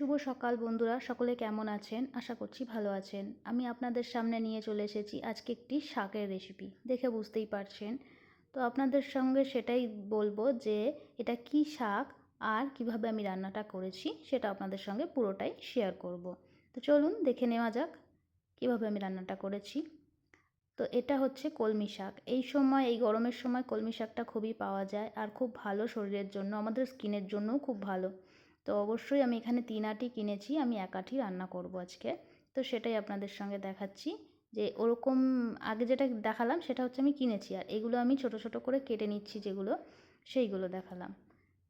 শুভ সকাল বন্ধুরা, সকলে কেমন আছেন? আশা করছি ভালো আছেন। আমি আপনাদের সামনে নিয়ে চলে এসেছি আজকে একটি শাকের রেসিপি দেখে বুঝতেই পারছেন। তো আপনাদের সঙ্গে সেটাই বলব যে, এটা কি শাক আর কীভাবে আমি রান্নাটা করেছি, সেটা আপনাদের সঙ্গে পুরোটাই শেয়ার করব। তো চলুন, দেখে নেওয়া যাক কীভাবে আমি রান্নাটা করেছি। তো এটা হচ্ছে কলমি শাক। এই সময়, এই গরমের সময় কলমি শাকটা খুবই পাওয়া যায়, আর খুব ভালো শরীরের জন্য, আমাদের স্কিনের জন্যও খুব ভালো। তো অবশ্যই আমি এখানে তিন আটি কিনেছি, আমি এক আটি রান্না করব আজকে। তো সেটাই আপনাদের সঙ্গে দেখাচ্ছি যে ওরকম আগে যেটা দেখালাম সেটা হচ্ছে আমি কিনেছি আর এগুলো আমি ছোট ছোট করে কেটে নিচ্ছি যেগুলো, সেইগুলো দেখালাম।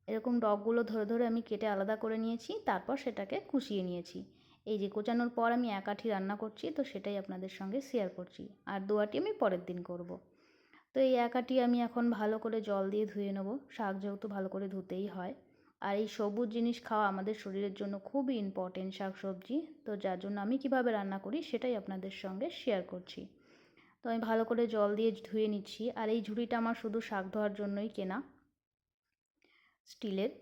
এরকম ডগগুলো ধরে ধরে আমি কেটে আলাদা করে নিয়েছি, তারপর সেটাকে কুচিয়ে নিয়েছি। এই যে কোচানোর পর আমি এক আঠি রান্না করছি, তো সেটাই আপনাদের সঙ্গে শেয়ার করছি। আর দু আটি আমি পরের দিন করব। তো এই এক আটি আমি এখন ভালো করে জল দিয়ে ধুয়ে নেব, শাক যেহেতু ভালো করে ধুতেই হয়। আর এই সবুজ জিনিস খাওয়া আমাদের শরীরের জন্য খুবই ইম্পর্টেন্ট শাক সবজি তো যার জন্য আমি কীভাবে রান্না করি সেটাই আপনাদের সঙ্গে শেয়ার করছি। তো আমি ভালো করে জল দিয়ে ধুয়ে নিচ্ছি। আর এই ঝুড়িটা আমার শুধু শাক ধোয়ার জন্যই কেনা। স্টিলের।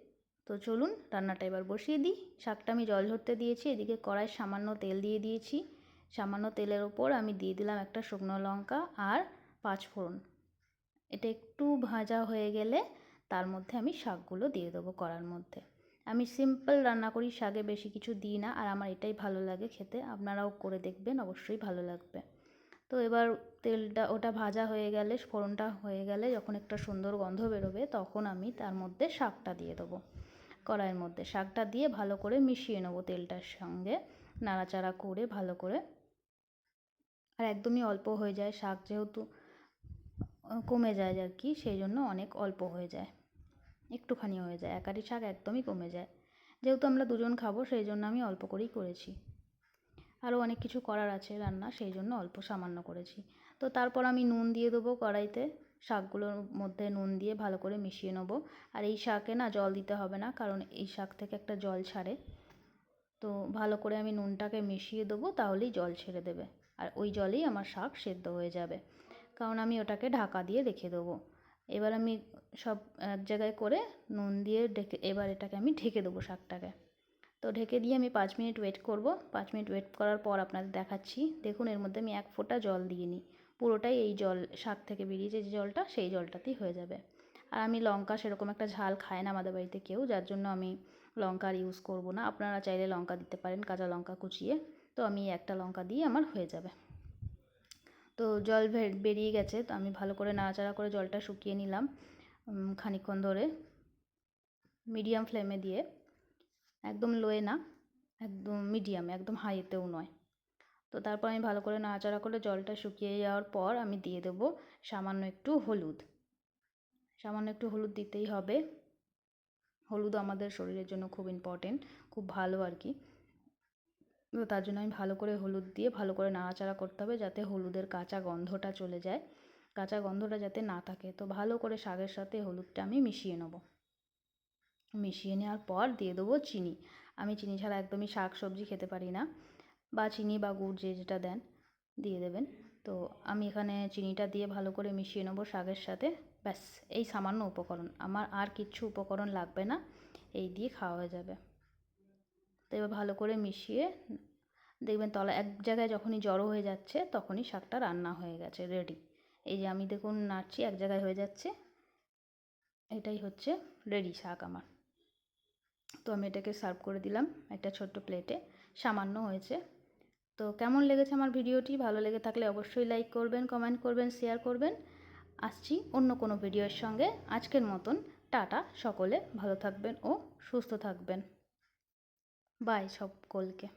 তো চলুন রান্নাটা এবার বসিয়ে দিই। শাকটা আমি জল ঝরতে দিয়েছি। এদিকে কড়াই সামান্য তেল দিয়ে দিয়েছি। সামান্য তেলের ওপর আমি দিয়ে দিলাম একটা শুকনো লঙ্কা আর পাঁচ ফোড়ন এটা একটু ভাজা হয়ে গেলে তার মধ্যে আমি শাকগুলো দিয়ে দেবো কড়ার মধ্যে। আমি সিম্পল রান্না করি, শাকে বেশি কিছু দিই না, আর আমার এটাই ভালো লাগে খেতে। আপনারাও করে দেখবেন, অবশ্যই ভালো লাগবে। তো এবার তেলটা, ওটা ভাজা হয়ে গেলে, ফোড়নটা হয়ে গেলে যখন একটা সুন্দর গন্ধ বেরোবে, তখন আমি তার মধ্যে শাকটা দিয়ে দেবো। কড়াইয়ের মধ্যে শাকটা দিয়ে ভালো করে মিশিয়ে নেব তেলটার সঙ্গে, নাড়াচাড়া করে ভালো করে। আর একদমই অল্প হয়ে যায়, শাক যেহেতু কমে যায় আর কি, সেই জন্য অনেক অল্প হয়ে যায়। একটুখানি হয়ে যায় একাটি শাক একদমই কমে যায়। যেহেতু আমরা দুজন খাব, সেই জন্য আমি অল্প করেই করেছি। আরও অনেক কিছু করার আছে রান্না, সেই জন্য অল্প সামান্য করেছি। তো তারপর আমি নুন দিয়ে দেবো কড়াইতে, শাকগুলোর মধ্যে নুন দিয়ে ভালো করে মিশিয়ে নেব। আর এই শাকে না জল দিতে হবে না, কারণ এই শাক থেকে একটা জল ছাড়ে। তো ভালো করে আমি নুনটাকে মিশিয়ে দেবো, তাহলেই জল ছেড়ে দেবে। আর ওই জলেই আমার শাক সেদ্ধ হয়ে যাবে। কারণ আমি ওটাকে ঢাকা দিয়ে রেখে দেবো। এবার আমি সব এক জায়গায় করে নুন দিয়ে ঢেকে, এবার এটাকে আমি ঢেকে দেবো শাকটাকে। তো ঢেকে দিয়ে আমি পাঁচ মিনিট ওয়েট করব। পাঁচ মিনিট ওয়েট করার পর আপনাদের দেখাচ্ছি। দেখুন, এর মধ্যে আমি এক ফোঁটা জল দিয়ে নিই। পুরোটাই এই জল, শাক থেকে বেরিয়েছে যে জলটা, সেই জলটাতেই হয়ে যাবে। আর আমি লঙ্কা সেরকম একটা ঝাল খায় না আমাদের বাড়িতে কেউ, যার জন্য আমি লঙ্কা আর ইউজ করব না। আপনারা চাইলে লঙ্কা দিতে পারেন, কাঁচা লঙ্কা কুচিয়ে। তো আমি একটা লঙ্কা দিয়ে আমার হয়ে যাবে। তো জল বেরিয়ে গেছে। তো আমি ভালো করে নাড়াচাড়া করে জলটা শুকিয়ে নিলাম। খানিক্ষণ ধরে মিডিয়াম ফ্লেমে দিয়ে, একদম লোয়ে না, একদম মিডিয়ামে একদম হাইতেও নয়। তো তারপর আমি ভালো করে নাড়াচাড়া করে জলটা শুকিয়ে যাওয়ার পর আমি দিয়ে দেবো সামান্য একটু হলুদ। সামান্য একটু হলুদ দিতেই হবে। হলুদ আমাদের শরীরের জন্য খুব ইম্পর্টেন্ট খুব ভালো আর কি। তো তার জন্য আমি ভালো করে হলুদ দিয়ে ভালো করে নাড়াচাড়া করতে হবে যাতে হলুদের কাঁচা গন্ধটা চলে যায়। কাঁচা গন্ধটা যাতে না থাকে, তো ভালো করে শাকের সাথে হলুদটা আমি মিশিয়ে নেব। মিশিয়ে নেওয়ার পর দিয়ে দেবো চিনি। আমি চিনি ছাড়া একদমই শাক সবজি খেতে পারি না। বা চিনি বা গুড় যে যেটা দেন, দিয়ে দেবেন। তো আমি এখানে চিনিটা দিয়ে ভালো করে মিশিয়ে নেব শাকের সাথে। ব্যাস, এই সামান্য উপকরণ। আমার আর কিচ্ছু উপকরণ লাগবে না। এই দিয়ে খাওয়া হয়ে যাবে। তো এবার ভালো করে মিশিয়ে দেখবেন তলা, এক জায়গায় যখনই জড়ো হয়ে যাচ্ছে, তখনই শাকটা রান্না হয়ে গেছে রেডি এই যে আমি দেখুন নাড়ছি, এক জায়গায় হয়ে যাচ্ছে। এটাই হচ্ছে রেডি শাক আমার। তো আমি এটাকে সার্ভ করে দিলাম একটা ছোট্ট প্লেটে। সামান্য হয়েছে। তো কেমন লেগেছে আমার ভিডিওটি? ভালো লেগে থাকলে অবশ্যই লাইক করবেন, কমেন্ট করবেন, শেয়ার করবেন। আসছি অন্য কোনো ভিডিওর সঙ্গে। আজকের মতন টাটা সকলে। ভালো থাকবেন ও সুস্থ থাকবেন। বাই সকলকে।